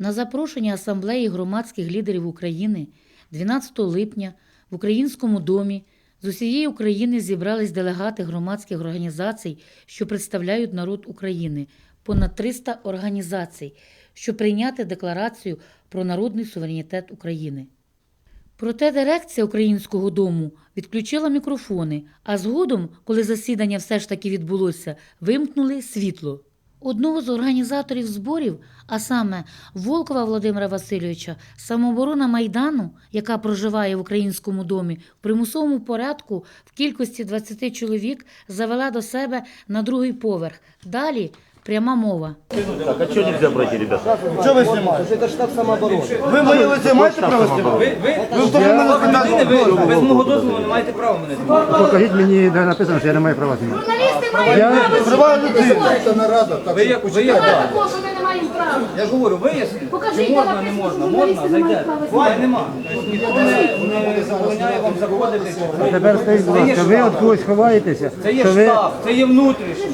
На запрошення Асамблеї громадських лідерів України 12 липня в Українському домі з усієї України зібрались делегати громадських організацій, що представляють народ України, понад 300 організацій, щоб прийняти декларацію про народний суверенітет України. Проте дирекція Українського дому відключила мікрофони, а згодом, коли засідання все ж таки відбулося, вимкнули світло. Одного з організаторів зборів, а саме Волкова Володимира Васильовича, самооборона Майдану, яка проживає в українському домі, в примусовому порядку в кількості 20 чоловік завела до себе на другий поверх. Далі пряма мова. Так, а что нельзя пройти, ребята? Що ви знімаєте? Це штаб самооборони. Ви мої лице маєте право знімати? Ви, ви, Ви в тому мене людини, ви без мого дозволу не маєте права мене знімати. Покажіть мені, де написано, що я не маю права знімати. Журналісти мають право знімати людини. сьогодні. Ви як, ви як, також, ми не маємо права. Я ж говорю, виясніть, Покажіть, чи можна, не можна, можна, журналісти не мають зайдете. права Ні, нема. Тобто Ніхто не, не забороняє вам заходити. Тепер Це є ви штаб. когось ховаєтеся, Це є штаб, це є внутрішнє.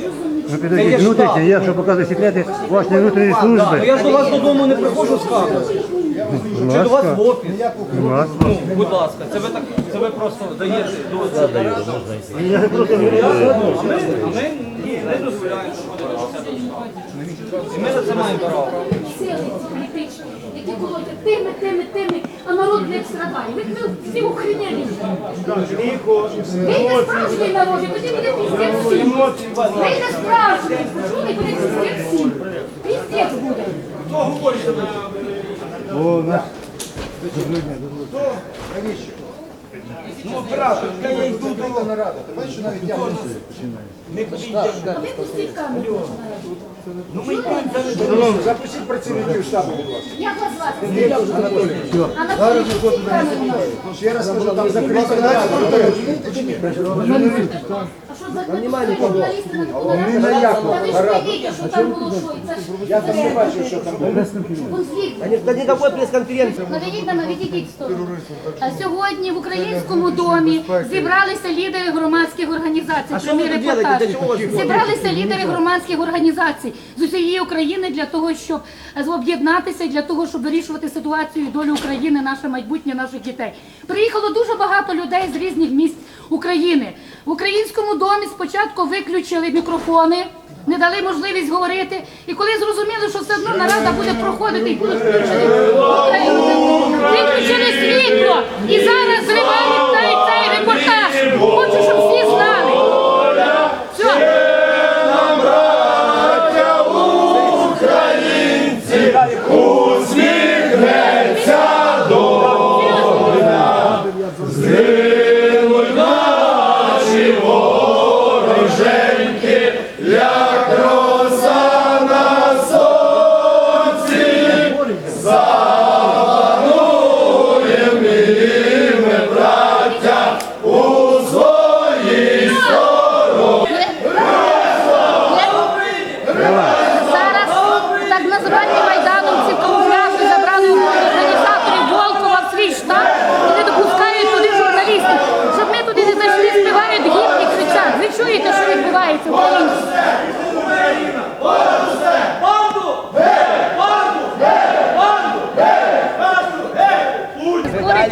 Ви підете внутрішні, я що показую секрети вашої внутрішньої ну служби. я ж до вас додому не приходжу з камери. Чи до вас в офіс. будь ласка. Ну, будь ласка, це ви так, це ви просто даєте до... Я просто А ми, а ми не дозволяємо, що буде І ми за це маємо право. Сили ці політичні, які колотять тими, тими, тими, а народ не страдає. Ви, ви всі охренели. Вийде справжній народ, і тоді буде піздець всім. Вийде справжній, чули, буде піздець всім. Піздець буде. О, наш Випустіть камеру. Запросіть працівників штабу, будь ласка. Як вас звати? Анатолій, пустіть камеру. Ще раз кажу, там закрито Що за журналісти на таку яку Та ви ж нараду. що там було що. і Це ж Я там не бачив, що там було. конфлікт. Наведіть нам, відійдіть в сторону. А Сьогодні в українському домі зібралися лідери громадських організацій. А що ви Прямий тут робите? репортаж. Для чого ви тут Зібралися лідери громадських організацій з усієї України для того, щоб об'єднатися і для того, щоб вирішувати ситуацію і долю України, наше майбутнє, наших дітей. Приїхало дуже багато людей з різних місць України. В українському домі спочатку виключили мікрофони. Не дали можливість говорити, і коли зрозуміли, що все одно нарада буде проходити і будуть включені, виключили світло і зараз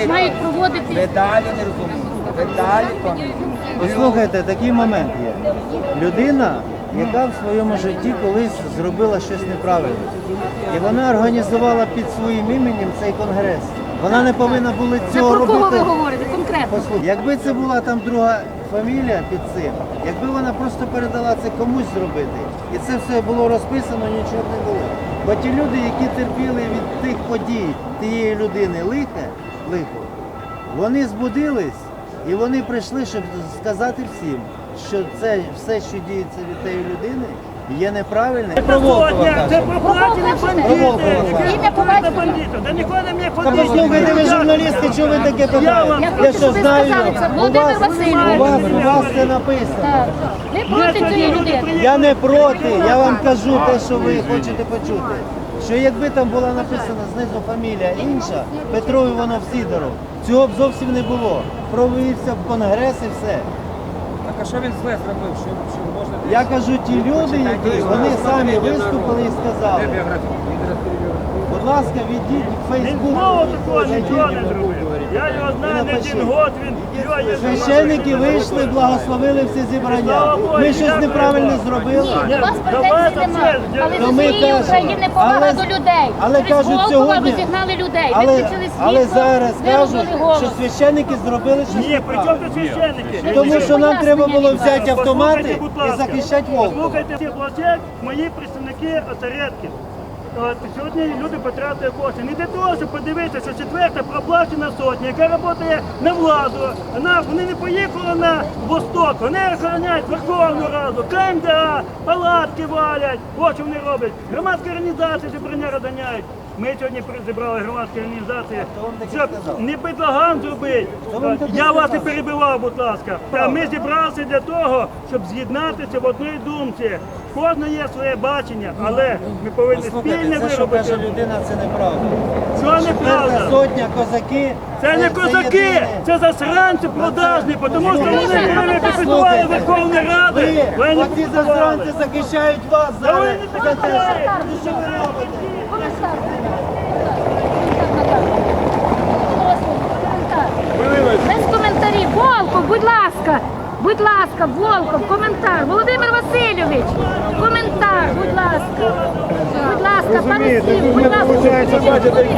мають проводити. Ви далі не розумієте. Ви далі. Послухайте, такий момент є. Людина, яка в своєму житті колись зробила щось неправильне. І вона організувала під своїм іменем цей конгрес. Вона не повинна була Це цього про кого ви робити. говорите конкретно? Послухайте, якби це була там друга фамілія під цим, якби вона просто передала це комусь зробити, і це все було розписано, нічого б не було. Бо ті люди, які терпіли від тих подій тієї людини лихе, лихо, вони збудились і вони прийшли, щоб сказати всім, що це все, що діється від тієї людини, є неправильне. Це Волкова, це поплатили Волкова, бандити. Ім'я по батькові. бандитів. Та ніколи не міг Та ходити. послухайте, ви журналісти, чого ви таке питаєте? Я хочу, щоб ви сказали це. у Володимир вас, Васильович. у вас, у вас це написано. Так. Проти цієї людини. Я не проти, я вам кажу те, що ви хочете почути. Що якби там була написана знизу фамілія інша, Петров Іванов Сідоров, цього б зовсім не було. Провівся в конгрес і все. Так а що він зле зробив? Що, що можна... Я кажу, ті люди, які вони самі виступили і сказали. Будь ласка, відійдіть в Він Фейсбук. знову такого нічого не зробив. Я його знаю не один год, він його є Священники вийшли, благословили всі зібрання. Ми щось неправильно зробили. Ні, до вас претензій немає. Але з ми усієї кажемо. України повага Але- до людей. але Через кажуть, Волкова сьогодні- розігнали людей, Але, виключили світло, але зараз кажуть, голос. що священники зробили щось Ні, при чому неправильно. тут священники? Тому що нам треба було взяти автомати Послухайте, будь і ласка. захищати Волкова. Послухайте ці плаче, мої представники осередки. От, сьогодні люди потратили кошти. Не для того, щоб подивитися, що четверта проплачена сотня, яка працює на владу. Вона, вони не поїхали на Восток, вони охороняють Верховну Раду, КМДА, палатки валять. Ось що вони роблять. Громадські організації зібрання розганяють. Ми сьогодні зібрали громадські організації, щоб не підлаган зробити. Я вас не перебивав, будь ласка. Та ми зібралися для того, щоб з'єднатися в одній думці. В Кожного є своє бачення, але ми повинні спільне це, що каже виробити. людина, це неправда. Перша неправда? сотня, козаки. Це не козаки, єдине. це засранці продажні, тому що вони коли ви слухайте. Верховної Ради, Ви, ви не оці засранці захищають вас Та ви зараз. не те, захищаєте. що ви робите. Коментар. Без коментарів. Волков, будь ласка. Будь ласка, Волков, коментар. Володимир Васильович, коментар, будь ласка. Будь ласка, пане Стів, будь ласка.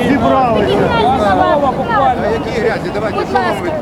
зібралися. А Які грязі? Давайте Будь ласка.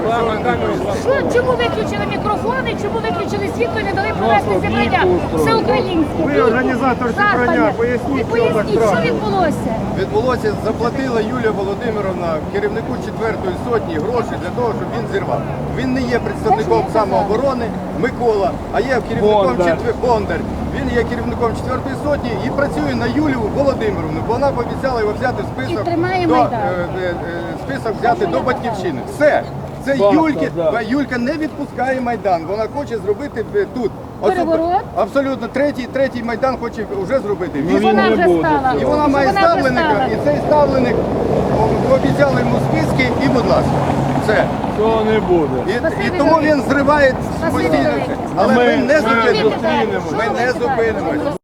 Що, чому виключили мікрофони, чому виключили світло і не дали провести зібрання? Все українське. Ви організатор зібрання, поясніть, що так Поясніть, що відбулося? Відбулося, заплатила Юлія Володимировна керівнику четвертої сотні гроші для того, щоб він зірвав. Він не є представником самооборони Микола, а є керівником четвер... Бондар. Він є керівником четвертої сотні і працює на Юлію Володимировну, бо вона пообіцяла його взяти в список І до, е, е, е, список взяти до батьківщини. Все. Це Юльки, Юлька не відпускає Майдан. Вона хоче зробити е, тут. Переворот? Абсолютно третій, третій майдан хоче вже зробити. Він Вона вже стала. і вона має Вона вже ставленика, стала. і цей ставленик о, пообіцяли йому списки, і будь ласка. Все. Цього не буде. І, Спасибі і тому велике. він зриває Спасибі постійно велике. це. Але ми не Що ви зупинимося. Ми не зупинимося.